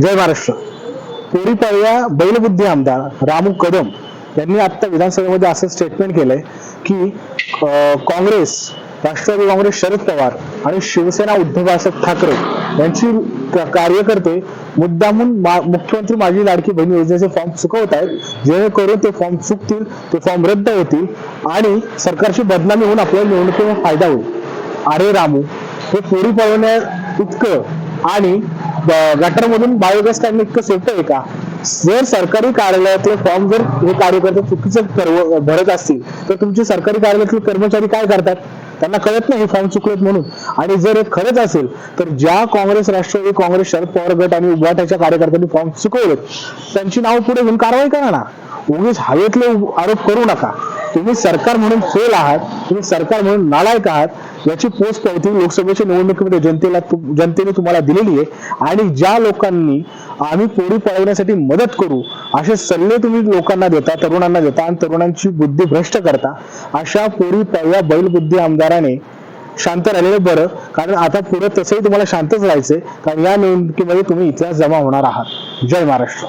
जय महाराष्ट्र. पोरीपाड्या बैलबुद्धी आमदार रामू कदम यांनी आता विधानसभेमध्ये असं स्टेटमेंट केलंय की काँग्रेस राष्ट्रवादी काँग्रेस शरद पवार आणि शिवसेना उद्धव बाळासाहेब ठाकरे यांची कार्यकर्ते मुद्दामून मुख्यमंत्री माझी लाडकी बहीण योजनेचे फॉर्म चुकवत आहेत. जेणेकरून ते फॉर्म चुकतील ते फॉर्म रद्द होतील आणि सरकारची बदनामी होऊन आपल्याला निवडणुकीचा फायदा होईल. अरे रामू हे पोरी पळवण्या इतकं आणि गटरमधून बायोगॅस काढणं इतकं सोपं आहे का? जर सरकारी कार्यालयातले फॉर्म जर हे कार्यकर्ते चुकीचं भरत असतील तर तुमचे सरकारी कार्यालयातले कर्मचारी काय करतात? त्यांना कळत नाही हे फॉर्म चुकलेत म्हणून. आणि जर हे खरंच असेल तर ज्या काँग्रेस राष्ट्रवादी काँग्रेस शरद पवार गट आणि उभाटाच्या कार्यकर्त्यांनी फॉर्म चुकवलेत त्यांची नाव पुढे घेऊन कारवाई करा ना उगीच हवेतले आरोप करू नका. तुम्ही सरकार म्हणून फेल आहात. तुम्ही सरकार म्हणून नालायक आहात याची पोच पावती लोकसभेच्या निवडणुकीमध्ये जनतेला जनतेने तुम्हाला दिलेली आहे. आणि ज्या लोकांनी आम्ही पोळी पळवण्यासाठी मदत करू असे सल्ले तुम्ही लोकांना देता तरुणांना देता आणि तरुणांची बुद्धी भ्रष्ट करता अशा पोरी पळव्या बैलबुद्धी आमदाराने शांत राहिलेलं बरं. कारण आता पुढे तसंही तुम्हाला शांतच राहायचंय. कारण या निवडणुकीमध्ये तुम्ही इतिहास जमा होणार आहात. जय महाराष्ट्र.